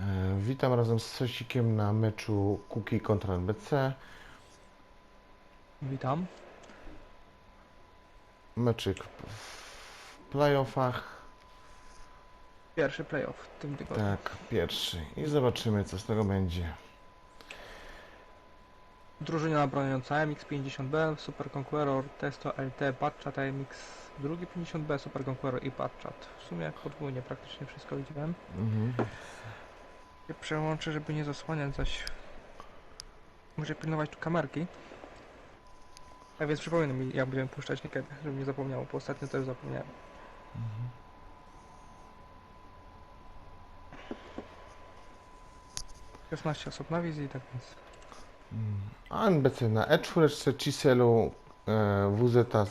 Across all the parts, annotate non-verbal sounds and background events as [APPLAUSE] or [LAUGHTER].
E, Witam razem z Sosikiem na meczu Kuki kontra NBC. Witam. Meczyk w playoffach. Pierwszy playoff w tym tygodniu. Tak, pierwszy. I zobaczymy, co z tego będzie. Drużyna broniąca MX50B, Super Conqueror, Testo LT, Batchat MX, drugi 50B, Super Conqueror i Batchat. W sumie podwójnie praktycznie wszystko widziałem. Mhm. Ja przełączę, żeby nie zasłaniać zaś. Muszę pilnować tu kamerki. A więc przypominam mi, jak będziemy puszczać niekiedy, żebym nie zapomniał, bo ostatnio też zapomniałem. Mhm. Szesnaście osób na wizji, tak więc. A NBC na E4, Ciselu, e, WZ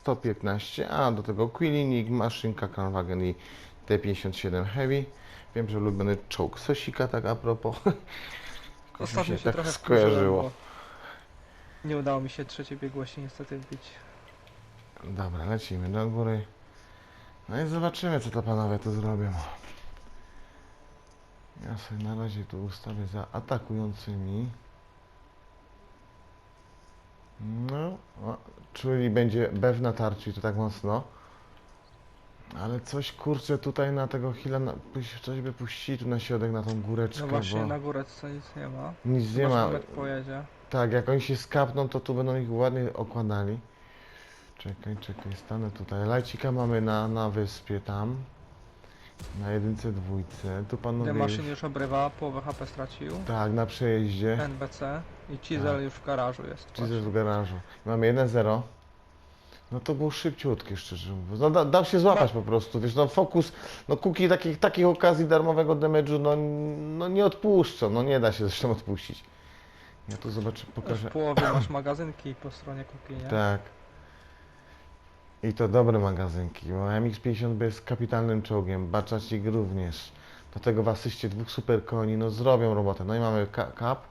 115, a do tego Quillinik, Maszynka, Kranwagen i T57 Heavy. Wiem, że ulubiony czołg Sosika, tak a propos. [LAUGHS] Ostatnio się, tak trochę skojarzyło. Nie udało mi się trzeciej biegłości niestety wbić. Dobra, lecimy do góry. No i zobaczymy, co to panowie tu zrobią. Ja sobie na razie tu ustawię za atakującymi. No, o, czyli będzie B w natarciu i to tak mocno. Ale coś kurczę tutaj na tego hila, na, coś by puścili tu na środek, na tą góreczkę, No właśnie bo na górę nic nie ma. nic nie ma. Pojedzie. Tak, jak oni się skapną, to tu będą ich ładnie okładali. Czekaj, czekaj, stanę tutaj. Lajcika mamy na, na wyspie tam. Na jedynce, dwójce. Tu panowie... maszyn już obrywa, połowę HP stracił. Tak, na przejeździe. NBC i Tak. już w garażu jest. Czy w garażu. Mamy 1-0. No to był szybciutki, szczerze mówiąc. No da, dał się złapać po prostu, wiesz, no fokus, no Kuki takich, takich okazji darmowego damage'u, no, no nie odpuszczą, no nie da się zresztą odpuścić. Ja tu zobaczę, W pokażę. połowie masz magazynki po stronie kuki, nie? Tak. I to dobre magazynki, bo MX-50B jest kapitalnym czołgiem, Baczacik również. Do tego w asyście dwóch super koni, no zrobią robotę. No i mamy ka- Cap.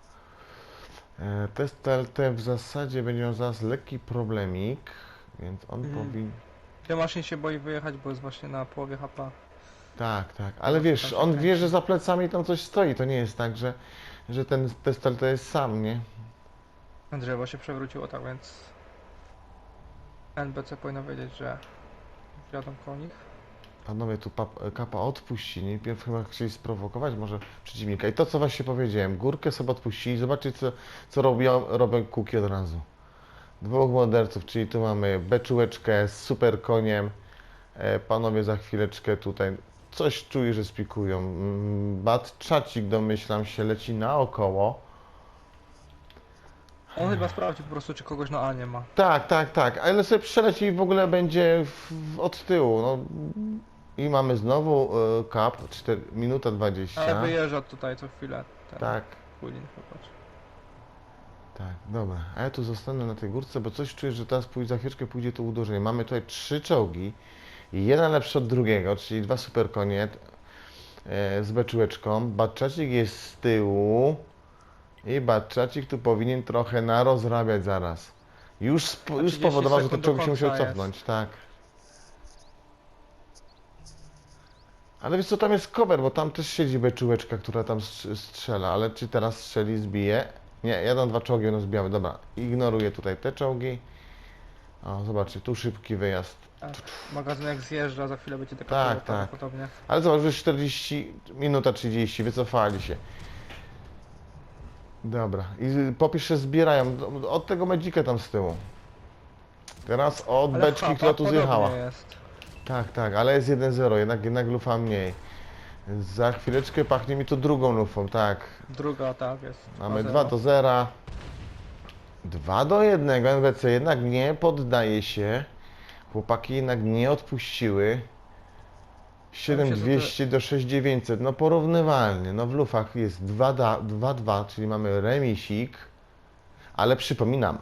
E, Test LT w zasadzie będzie miał zaraz lekki problemik, więc on Mhm. powinien... Gdy maszyn się boi wyjechać, bo jest właśnie na połowie HP. Tak, tak, ale wiesz, się on wie, że za plecami tam coś stoi, to nie jest tak, że, że ten test LT jest sam, nie? Drzewo się przewróciło, tak więc NBC powinno wiedzieć, że jadą koło nich. Panowie tu pap- kapa odpuścili, pierw chyba chcieli sprowokować może przeciwnika. I to co właśnie powiedziałem, górkę sobie odpuścili, zobaczcie co, co robią, robią kuki od razu. Dwóch morderców, czyli tu mamy beczułeczkę z super koniem. E, panowie za chwileczkę tutaj coś czuję, że spikują. Mm, Bat czacik domyślam się leci naokoło. On chyba sprawdzi po prostu, czy kogoś na A nie ma. Tak, tak, tak, ale sobie przeleci i w ogóle będzie w, od tyłu. No. I mamy znowu e, kap, 4, minuta 20. Ale wyjeżdża tutaj co chwilę. Ten Tak, Quillin, popatrz. Tak, dobra. A ja tu zostanę na tej górce, bo coś czuję, że teraz pójdzie, za chwileczkę pójdzie to uderzenie. Mamy tutaj trzy czołgi, jeden lepszy od drugiego, czyli dwa super konie e, z beczułeczką. Batczacik jest z tyłu i Batczacik tu powinien trochę narozrabiać zaraz. Już, spo, już 30 spowodował, że ten czołg się musiał końca jest. cofnąć, tak. Ale wiesz co, tam jest cover, bo tam też siedzi beczułeczka, która tam strz- strzela, ale czy teraz strzeli, zbije? Nie, jadą dwa czołgi, one zbijały. Dobra, ignoruję tutaj te czołgi. O, zobaczcie, tu szybki wyjazd. Tak. Magazynek zjeżdża, za chwilę będzie taka Tak, tak, tak. prawdopodobnie. Ale zobacz, już 40, minuta 30, wycofali się. Dobra, i popisz się zbierają, od tego Magica tam z tyłu. Teraz od Ale beczki, która tu podobnie zjechała. jest. Tak, tak, ale jest 1-0, jednak, jednak lufa mniej. Za chwileczkę pachnie mi tu drugą lufą, tak. Druga, tak, jest. Mamy 2-0. 2 do 0. 2 do 1. NWC jednak nie poddaje się. Chłopaki jednak nie odpuściły. 7200 do 6900. No porównywalnie. No w lufach jest 2-2, czyli mamy remisik. Ale przypominam,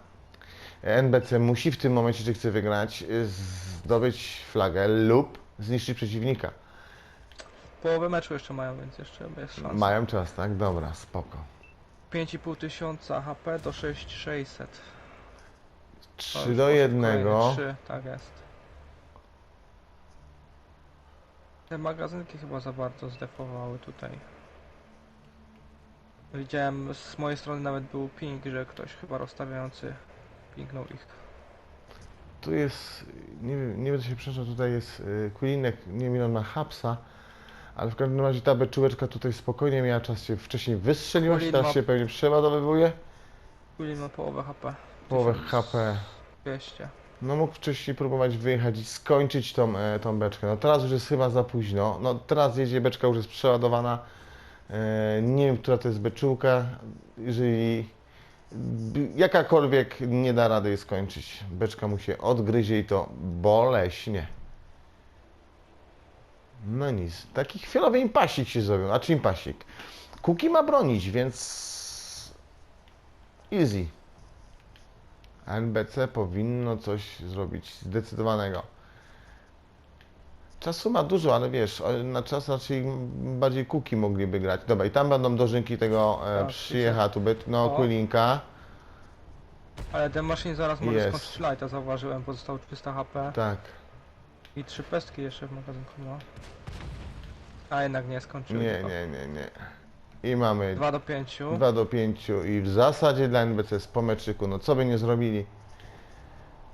NBC musi w tym momencie, czy chce wygrać, zdobyć flagę lub zniszczyć przeciwnika. Połowę meczu jeszcze mają, więc jeszcze jest szansa. Mają czas, tak? Dobra, spoko. 5,5 tysiąca HP do 6600. To 3 już do poszedł 1. kolejny trzy, tak jest. Te magazynki chyba za bardzo zdefowały tutaj. Widziałem z mojej strony nawet był ping, że ktoś chyba rozstawiający pingnął ich. Tu jest, nie wiem, nie będę się przeszło, tutaj jest y, Quillinek, nie wiem ile on ma hapsa, ale w każdym razie ta beczułeczka tutaj spokojnie miała czas się wcześniej wystrzeliła, Quillin teraz ma- się pewnie przeładowywuje, Quillin ma połowę HP. połowę 1200. HP. 200. No mógł wcześniej próbować wyjechać i skończyć tą, e, tą beczkę. No teraz już jest chyba za późno. No teraz jedzie beczka, już jest przeładowana. E, nie wiem, która to jest beczułka. Jeżeli b- jakakolwiek nie da rady jej skończyć. Beczka mu się odgryzie i to boleśnie. No nic. Taki chwilowy impasik się zrobił. Znaczy impasik. Kuki ma bronić, więc easy. NBC powinno coś zrobić zdecydowanego. Czasu ma dużo, ale wiesz, na czas raczej bardziej kuki mogliby grać. Dobra, i tam będą dożynki tego e, Tak, przyjecha tu byt, no. Kulinka. Ale ten maszyn zaraz może Jest. skończyć lighta, zauważyłem, pozostał 300 HP Tak. I trzy pestki jeszcze w magazynku, no. A jednak nie skończyły. Nie, nie, nie, nie. I mamy 2 do 5. 2 do 5 i w zasadzie dla NBC z pomeczyku, no co by nie zrobili.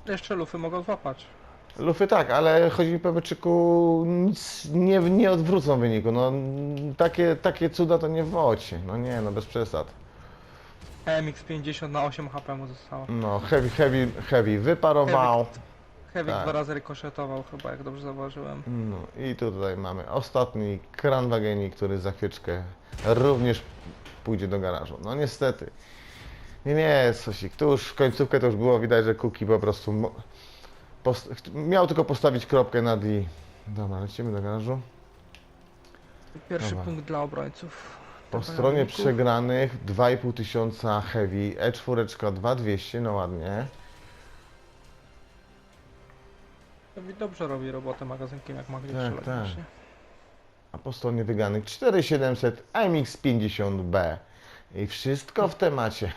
Jeszcze lufy mogą złapać. Lufy tak, ale chodzi mi po meczyku, nic nie, nie odwrócą wyniku. No takie, takie cuda to nie w wocie. No nie, no bez przesad. MX 50 na 8 HP mu zostało. No, heavy, heavy, heavy wyparował. Heavy Tak. dwa razy rykoszetował chyba, jak dobrze zauważyłem. No i tutaj mamy ostatni kranwageni, który za chwileczkę również pójdzie do garażu. No niestety. Nie, nie, Sosik, tu już końcówkę to już było widać, że Kuki po prostu miał tylko postawić kropkę nad i. Dobra, lecimy do garażu. Pierwszy Dobra. punkt dla obrońców. Po stronie przegranych 2,5 tysiąca heavy, E4 2200, no ładnie. Dobrze robi robotę magazynkiem, jak mogli Tak, tak. A po stronie wygranych 4700 MX 50B. I wszystko w temacie.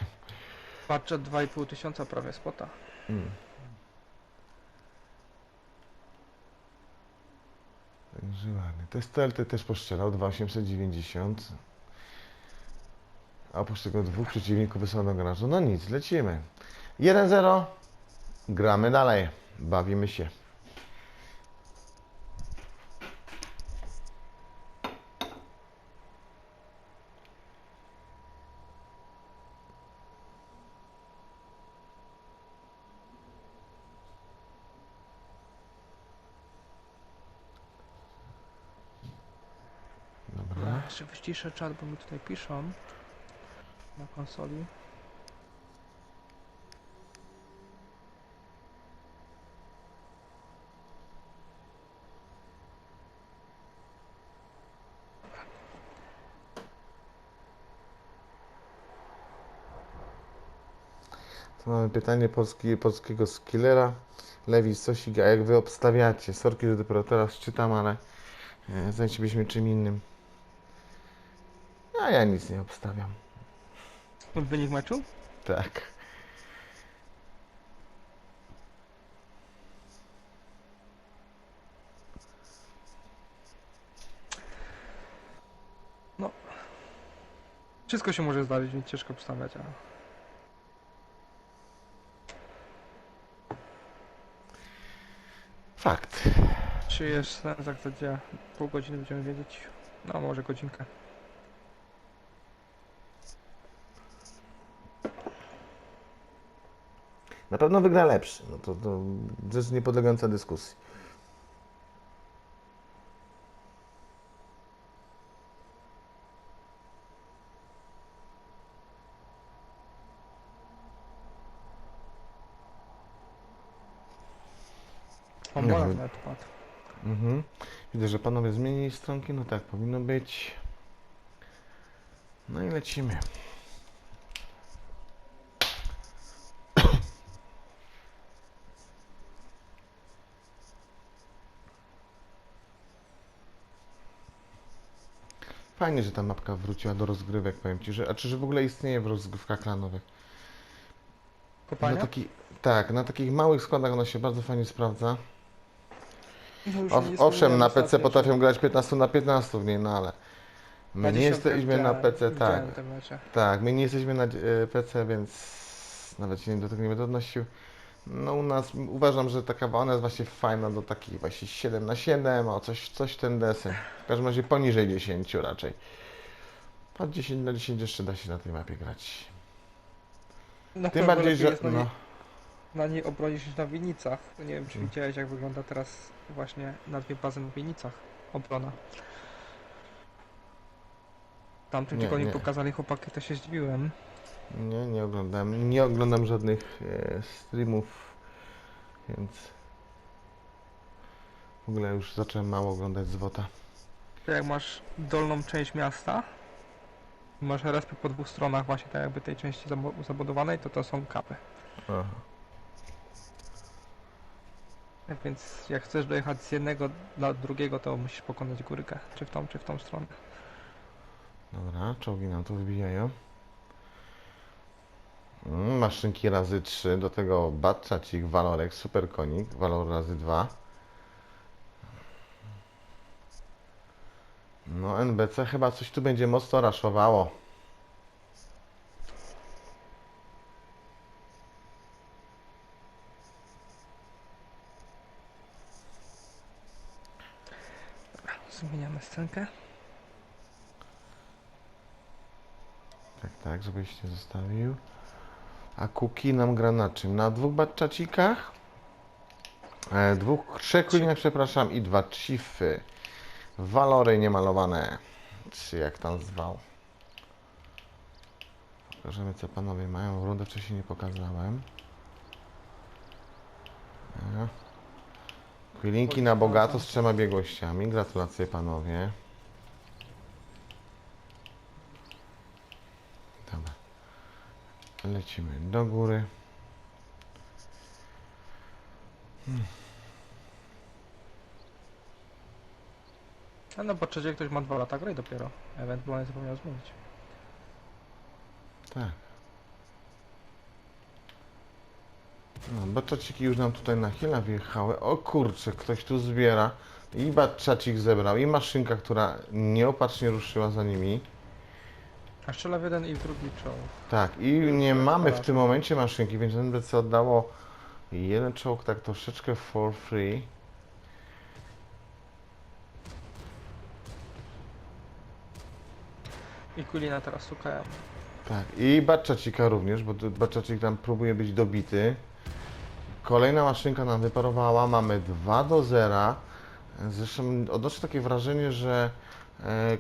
Budget 2,5 tysiąca prawie spota. Mm. Także ładnie. Testelty też poszczelał 2890. A oprócz tego dwóch przeciwników wysłał do garażu. No nic, lecimy. 1-0. Gramy dalej. Bawimy się. Wyciszę czat, bo mi tutaj piszą na konsoli. Mamy pytanie polski, polskiego skillera. Lewi Sosik, a jak wy obstawiacie? Sorki, że dopiero teraz czytam, ale e, zajęlibyśmy czym innym. A ja nic nie obstawiam. Wynik meczu? Tak. Wszystko się może zdarzyć, więc ciężko przedstawiać, ale... Fakt. Czy jest sens, jak to? Pół godziny będziemy wiedzieć. No, może godzinkę. Na pewno wygra lepszy. No to, to rzecz niepodlegająca dyskusji. O, nawet padł. Mhm. Widzę, że panowie zmienili stronki. No tak, powinno być. No i lecimy. Fajnie, że ta mapka wróciła do rozgrywek, powiem Ci, że, a czy że w ogóle istnieje w rozgrywkach klanowych? Na Kopania? taki, tak, na takich małych składach ona się bardzo fajnie sprawdza. No O, owszem, na PC potrafią grać 15 na 15 w niej, no ale My nie jesteśmy na PC, tak. Tak, my nie jesteśmy na e, PC, więc nawet się do tego nie będę odnosił. No u nas uważam, że taka ona jest właśnie fajna do takich właśnie 7 na 7 o coś, coś ten deseń. W każdym razie poniżej 10 raczej. Pod 10 na 10 jeszcze da się na tej mapie grać. Na Tym bardziej, że na, no, niej, na niej obronić niż na winnicach. Nie wiem, czy Mm. widziałeś, jak wygląda teraz właśnie na dwie bazy na winnicach obrona. Tamtym Nie, tygodniu nie. pokazali chłopaki, to się zdziwiłem. Nie, nie oglądam, nie oglądam żadnych e, streamów, więc w ogóle już zacząłem mało oglądać z WOTA. To jak masz dolną część miasta, masz respy po dwóch stronach właśnie tak jakby tej części zabo- zabudowanej, to to są kapy. Aha. Tak Więc jak chcesz dojechać z jednego na drugiego, to musisz pokonać górkę, czy w tą, czy w tą stronę. Dobra, czołgi nam tu wybijają. Maszynki razy 3, do tego Batczacik, Valorek, Super Konik, Valor razy 2. No NBC chyba coś tu będzie mocno raszowało. Zmieniamy scenkę. Tak, tak, żebyś nie zostawił. A Kuki nam gra na czym? Na dwóch Batczacikach? E, dwóch, trzech Queenach, przepraszam, i dwa Chiefy. Walory niemalowane. Czy jak tam zwał. Pokażemy co panowie mają. Rundę wcześniej nie pokazałem. E. Na bogato z trzema biegłościami. Gratulacje panowie. Lecimy do góry. A no ktoś ma dwa lata gry dopiero. Ewentualnie zapomniał zmienić. Tak. No, batczaciki już nam tutaj na chwilę wjechały. O kurczę, ktoś tu zbiera. I batczacik zebrał, i maszynka, która nieopatrznie ruszyła za nimi. A strzela w jeden i w drugi czołg. Tak, i nie mamy w tym momencie maszynki, więc NBC oddało jeden czołg tak troszeczkę for free. I Kulina teraz szukają. Tak, i Batczacika również, bo tu Batczacik tam próbuje być dobity. Kolejna maszynka nam wyparowała, mamy 2 do 0. Zresztą odnoszę takie wrażenie, że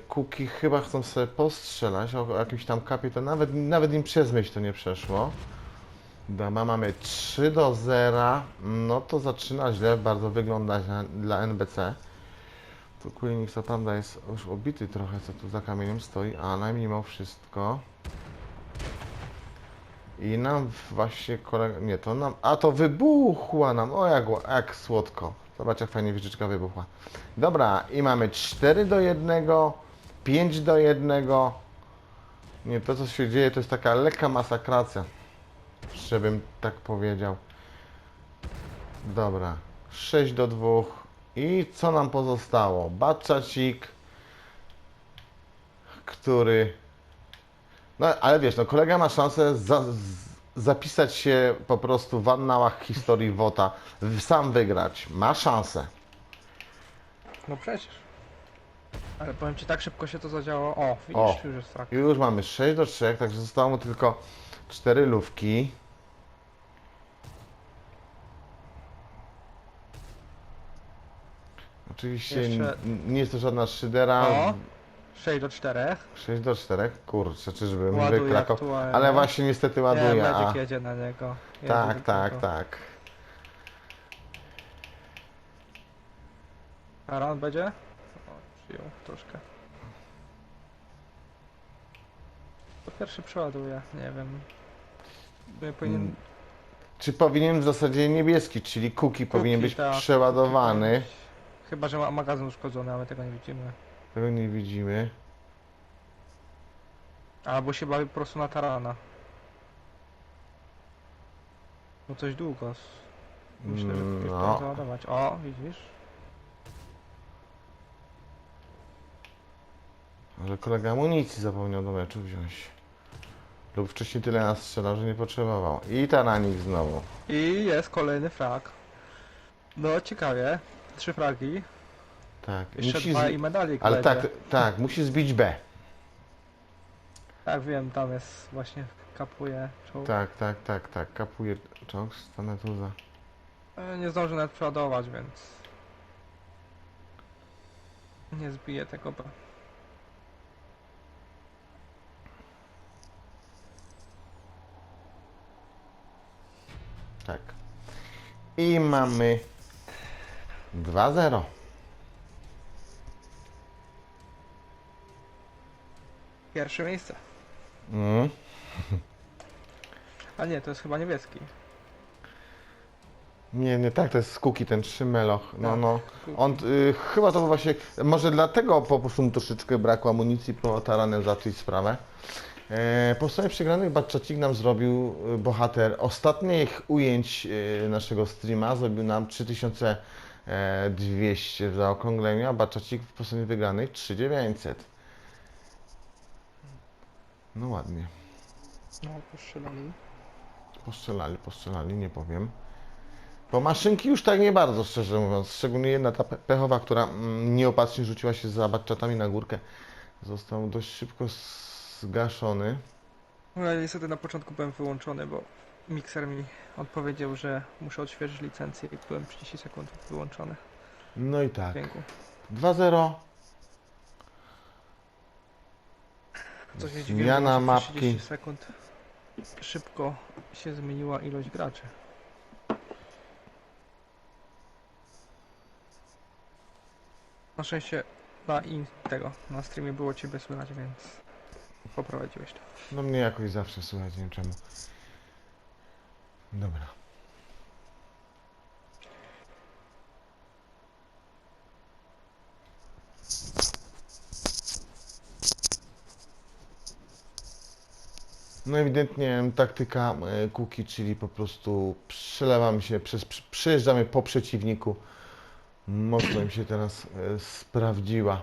Kuki chyba chcą sobie postrzelać o, jakimś tam kapie, to nawet, nawet im przez myśl to nie przeszło. Dobra, mamy 3 do 0, no to zaczyna źle bardzo wyglądać na, dla NBC. Tu Queenix co prawda jest już obity trochę, co tu za kamieniem stoi, ale mimo wszystko... I nam właśnie kolega... Nie, to nam... A, to wybuchła nam! O, jak, jak słodko. Zobacz, jak fajnie wieżyczka wybuchła. Dobra, i mamy 4 do 1, 5 do 1. Nie, to co się dzieje, to jest taka lekka masakracja. Żebym tak powiedział. Dobra, 6 do 2. I co nam pozostało? Batczacik, który no, ale wiesz, no kolega ma szansę za, zapisać się po prostu w annałach historii WOTA, sam wygrać. Ma szansę. No przecież. Ale powiem ci, tak szybko się to zadziało. O, widzisz, O. już jest frak. Już mamy 6 do 3, także zostało mu tylko 4 lówki. Oczywiście Jeszcze- n- nie jest to żadna szydera. O. 6 do 4. 6 do 4, kurczę, czyżby mi Ładuje wykrakał. aktualnie. Ale właśnie niestety Nie, ładuje. A, Magic jedzie na niego. Jedzie tak, tak, tak. A run będzie? O, przyjął troszkę. To pierwszy przeładuje, nie wiem. By Powinien... Mm, Czy powinien w zasadzie niebieski, czyli Kuki powinien być tak, przeładowany? Chyba, że ma magazyn uszkodzony, ale tego nie widzimy. Tego nie widzimy. Albo się bawi po prostu na tarana. Bo coś długo. Myślę, że Mm, kupisz no. no. załadować. O, widzisz? Może kolega amunicji zapomniał do meczu wziąć. Lub wcześniej tyle nas strzelał, że nie potrzebował. I taranik znowu. I jest kolejny frag. No ciekawie. Trzy fragi. Tak. Jeszcze musi dwa z... i medalik Ale tak, tak, musi zbić B. Tak wiem, tam jest właśnie kapuje czołg. Tak, tak, tak, tak. Kapuje czołg, stanę tu za. E, Nie zdąży nawet przeładować, więc... Nie zbije tego B. Tak. I mamy 2-0. Pierwsze miejsce. Mm. A nie, to jest chyba niebieski. Nie, nie tak, to jest Skuki, ten trzymeloch. No, Tak. no. On y, chyba to właśnie, może dlatego po prostu mu troszeczkę brakło amunicji, próbował taranem załatwić sprawę. E, po stronie przegranych Batczacik nam zrobił y, bohater ostatnich ujęć y, naszego streama, zrobił nam 3200 w zaokrągleniu, a Batczacik po stronie wygranych 3900. No ładnie. No, postrzelali. Postrzelali, postrzelali, nie powiem. Bo maszynki już tak nie bardzo, szczerze mówiąc. Szczególnie jedna ta pe- pechowa, która mm, nieopatrznie rzuciła się za batczatami na górkę. Został dość szybko zgaszony. No ja niestety na początku byłem wyłączony, bo mikser mi odpowiedział, że muszę odświeżyć licencję i byłem 30 sekund wyłączony No i tak. dźwięku. 2-0. Co się dziwię, Zmiana że mapki. 30 sekund szybko się zmieniła ilość graczy. Na szczęście na in tego, na streamie było Ciebie słychać, więc poprowadziłeś to. No mnie jakoś zawsze słychać, nie wiem czemu. Dobra. No ewidentnie taktyka e, Kuki, czyli po prostu przelewamy się, przejeżdżamy po przeciwniku. Mocno im się teraz e, sprawdziła.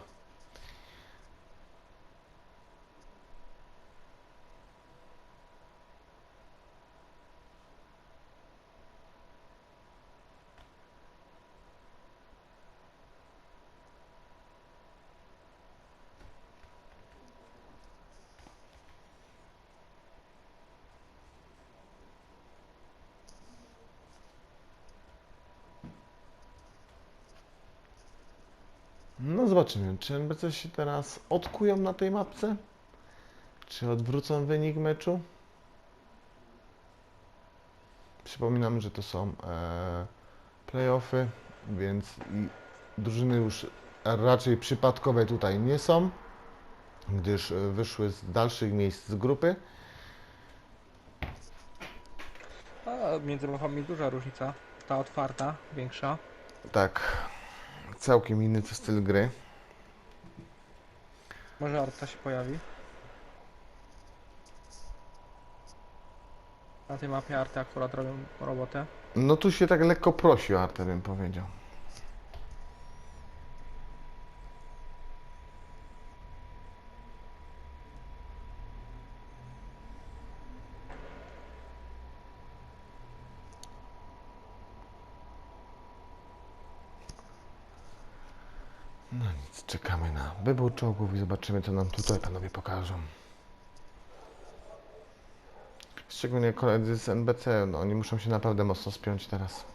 No zobaczymy, czy NBC się teraz odkują na tej mapce? Czy odwrócą wynik meczu? Przypominam, że to są e, playoffy, więc i drużyny już raczej przypadkowe tutaj nie są, gdyż e, wyszły z dalszych miejsc z grupy. A między mapami duża różnica. Ta otwarta, większa. Tak, całkiem inny to styl gry. Może Arta się pojawi. Na tej mapie Arty akurat robią robotę. No tu się tak lekko prosi o Artę, bym powiedział. No nic, wybór czołgów i zobaczymy, co nam tutaj panowie pokażą. Szczególnie koledzy z NBC, no oni muszą się naprawdę mocno spiąć teraz.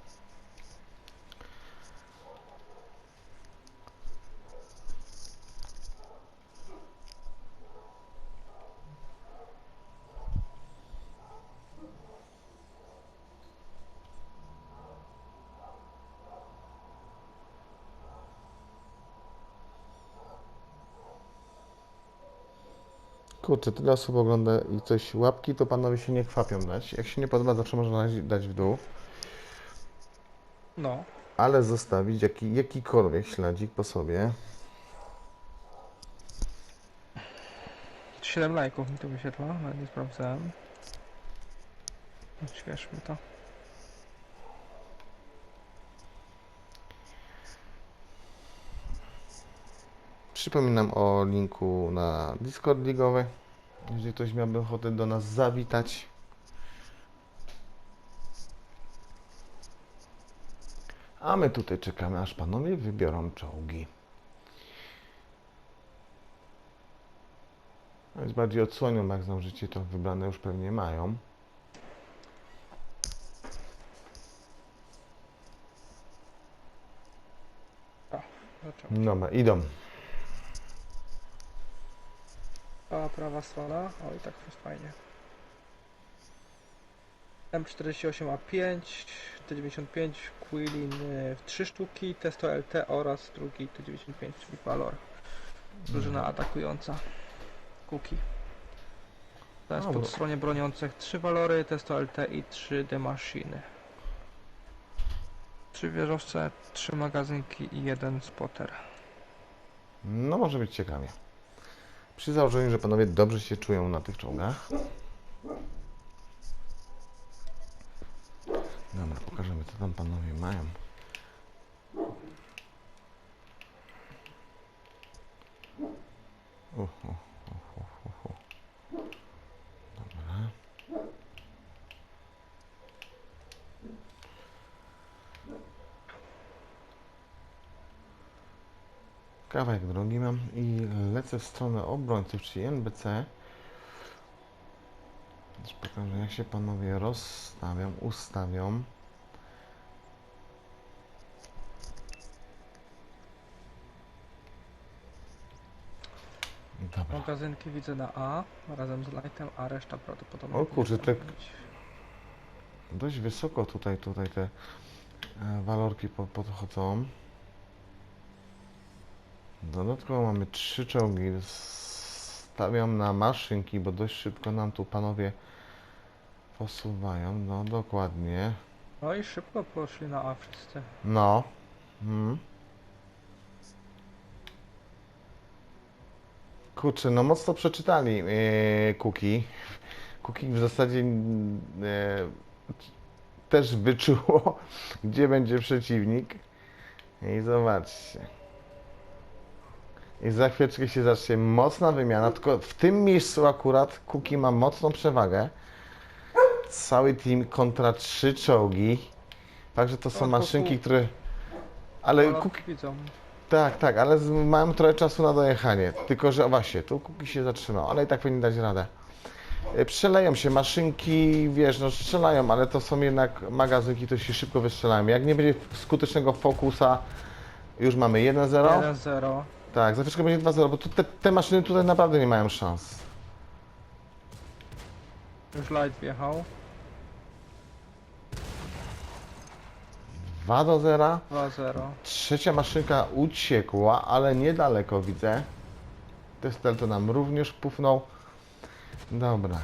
Kurczę, tyle osób ogląda i coś łapki, to panowie się nie kwapią dać. Jak się nie podoba, zawsze można dać- w dół, No, ale zostawić jaki, jakikolwiek śladzik po sobie. 7 lajków mi to wyświetla, nawet nie sprawdzałem. Odświeżmy to. Przypominam o linku na Discord ligowy, jeżeli ktoś miałby ochotę do nas zawitać. A my tutaj czekamy, aż panowie wybiorą czołgi. No jest bardziej odsłonią, bo jak zdążycie, to wybrane już pewnie mają. Zacząłem. Dobra, idą. A prawa strona. O i tak jest fajnie. M48A5, T95, Quillin y, w 3 sztuki, Testo LT oraz drugi T95, czyli Valor. Drużyna atakująca. Kuki. Teraz No, po stronie broniących 3 Valory, Testo LT i 3 D Machiny. 3 wieżowce, 3 magazynki i jeden spotter. No może być ciekawie. Przy założeniu, że panowie dobrze się czują na tych czołgach. Dobra, pokażemy co tam panowie mają. Uh, uh, uh, uh, uh. Dobra. Kawałek drogi mam i lecę w stronę obrońców, czyli NBC. Pokażę, jak się panowie rozstawią, ustawią. Dobra. Magazynki widzę na A razem z lightem, a reszta prawdopodobnie. O kurczę, tak-. Dość wysoko tutaj, tutaj te e, walorki po, podchodzą. Dodatkowo mamy trzy czołgi. Stawiam na maszynki, bo dość szybko nam tu panowie posuwają. No dokładnie. No i szybko poszli na A wszyscy. No. Mhm. Kurczę, no mocno przeczytali yy, Kuki. Kuki w zasadzie e, też wyczuło, gdzie będzie przeciwnik. I zobaczcie. I za chwileczkę się zacznie mocna wymiana, tylko w tym miejscu akurat Kuki ma mocną przewagę. Cały team kontra trzy czołgi. Także to są maszynki, które... Ale Kuki... Tak, tak, ale z, mam trochę czasu na dojechanie. Tylko, że o właśnie, tu Kuki się zatrzymał, ale i tak powinien dać radę. E, Przeleją się maszynki, wiesz, no strzelają, ale to są jednak magazynki, to się szybko wystrzelają. Jak nie będzie skutecznego fokusa, już mamy 1-0. 1-0. Tak, za chwileczkę będzie 2-0, bo tu te, te maszyny tutaj naprawdę nie mają szans. Już light wjechał. 2 do 0. 2-0. Trzecia maszynka uciekła, ale niedaleko widzę. Testel to nam również pufnął. Dobra.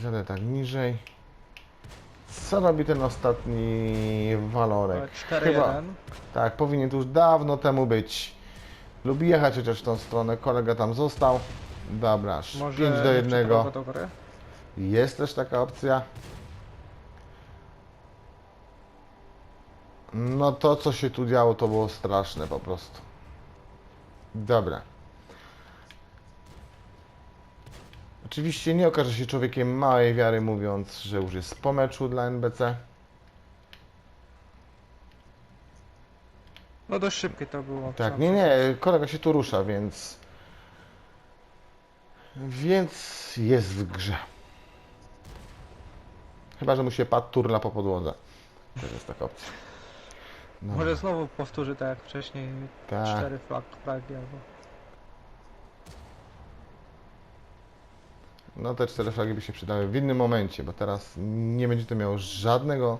Zjadę tak niżej. Co robi ten ostatni walorek? 4-1. Tak, powinien tu już dawno temu być. Lubi jechać chociaż w tą stronę. Kolega tam został. Dobra, Może 5 do nie 1. przeprowadza do gry? Jest też taka opcja. No to, co się tu działo, to było straszne po prostu. Dobra. Oczywiście nie okaże się człowiekiem małej wiary, mówiąc, że już jest po meczu dla NBC. No dość szybkie to było. Tak, nie, nie, kolega się tu rusza, więc... Więc jest w grze. Chyba, że mu się padł turla po podłodze. To jest taka opcja. No, Może znowu powtórzy tak jak wcześniej. tak. Cztery flag, flagi albo. No te cztery flagi by się przydały w innym momencie, bo teraz nie będzie to miało żadnego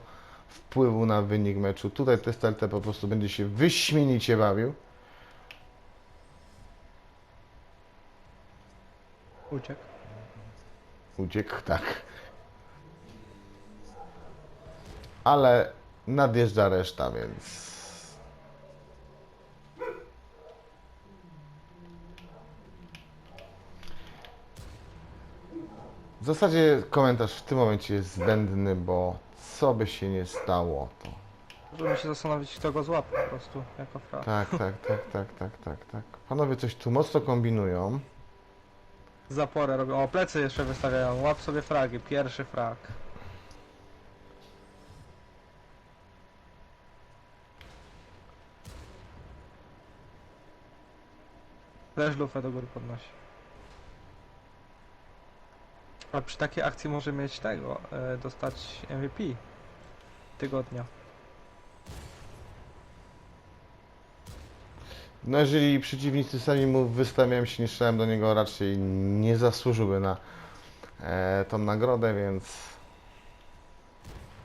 wpływu na wynik meczu. Tutaj TSTLT po prostu będzie się wyśmienicie bawił. Uciekł. Uciekł, tak. Ale nadjeżdża reszta, więc. W zasadzie komentarz w tym momencie jest zbędny, bo co by się nie stało, to Możemy się zastanowić, kto go złapie po prostu, jako fra. Tak, tak, tak, tak, tak, tak, tak. Panowie coś tu mocno kombinują. Zaporę robią. O, plecy jeszcze wystawiają. Łap sobie fragi. Pierwszy frag. Też lufę do góry podnosi. A przy takiej akcji może mieć tego, e, dostać MVP tygodnia. No jeżeli przeciwnicy sami mu wystawiałem się, nie strzelałem do niego, raczej nie zasłużyłby na e, tą nagrodę, więc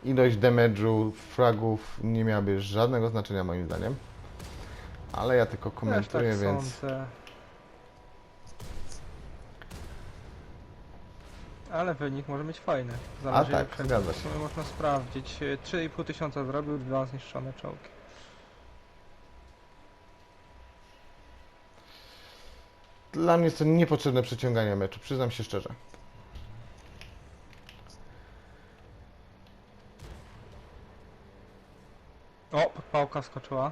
ilość damage'u, fragów nie miałaby żadnego znaczenia moim zdaniem. Ale ja tylko komentuję, Też tak więc sądzę. Ale wynik może być fajny. Zależy tak, jak przejdzie. zgadza się. można sprawdzić. E, 3,5 tysiąca zrobił, dwa zniszczone czołgi. dla mnie jest to niepotrzebne przeciąganie meczu, przyznam się szczerze. O, podpałka skoczyła.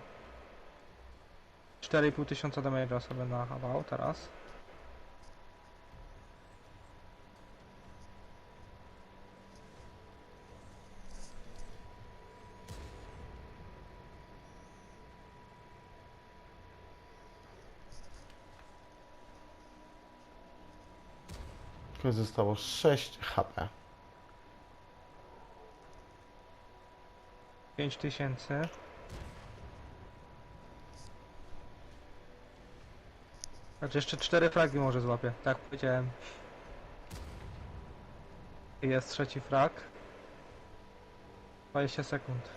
4,5 tysiąca damage'a sobie nachawał teraz. Zostało 6 HP. 5 tysięcy. Znaczy jeszcze 4 fragi może złapie, tak powiedziałem. Jest trzeci frag. 20 sekund.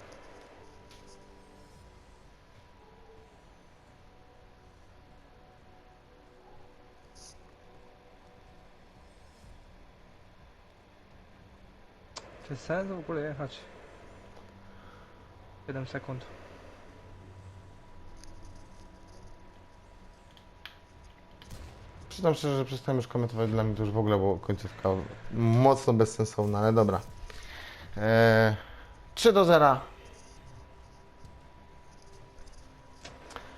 Czy sens w ogóle jechać? 7 sekund. Przyznam szczerze, że przestałem już komentować, dla mnie to już w ogóle było końcówka mocno bezsensowna, ale dobra. Eee, 3 do 0.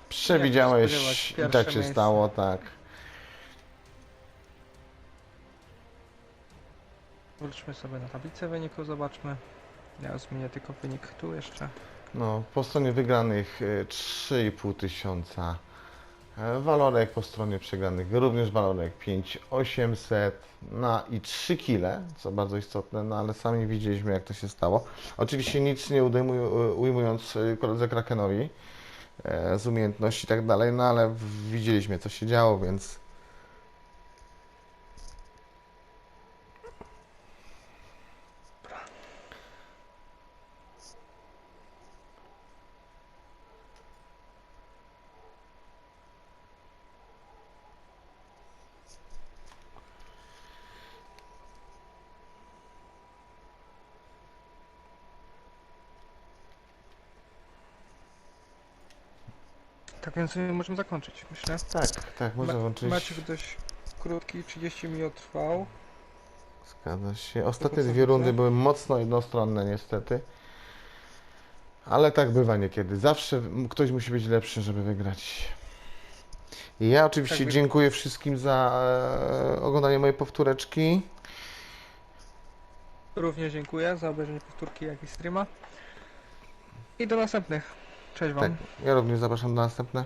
Przewidziałeś i tak się stało, tak. Wróćmy sobie na tablicę wyników, zobaczmy. Ja zmienię tylko wynik tu jeszcze. No, po stronie wygranych e, 3,5 tysiąca. E, Walorek po stronie przegranych również walorek 5800 na i 3 kile, co bardzo istotne, no ale sami widzieliśmy jak to się stało. Oczywiście nic nie ujmując e, koledze Krakenowi e, z umiejętności i tak dalej, no ale widzieliśmy co się działo, więc Tak więc możemy zakończyć, myślę. tak, tak, można Me- włączyć. Mecz dość krótki, 30 minut trwał. Zgadza się. Ostatnie dwie rundy były mocno jednostronne niestety. Ale tak bywa niekiedy. Zawsze ktoś musi być lepszy, żeby wygrać. Ja oczywiście Tak dziękuję wszystkim za e, oglądanie mojej powtóreczki. Również dziękuję za obejrzenie powtórki jak i streama. I do następnych. Cześć Tak, wam. ja również zapraszam na następne.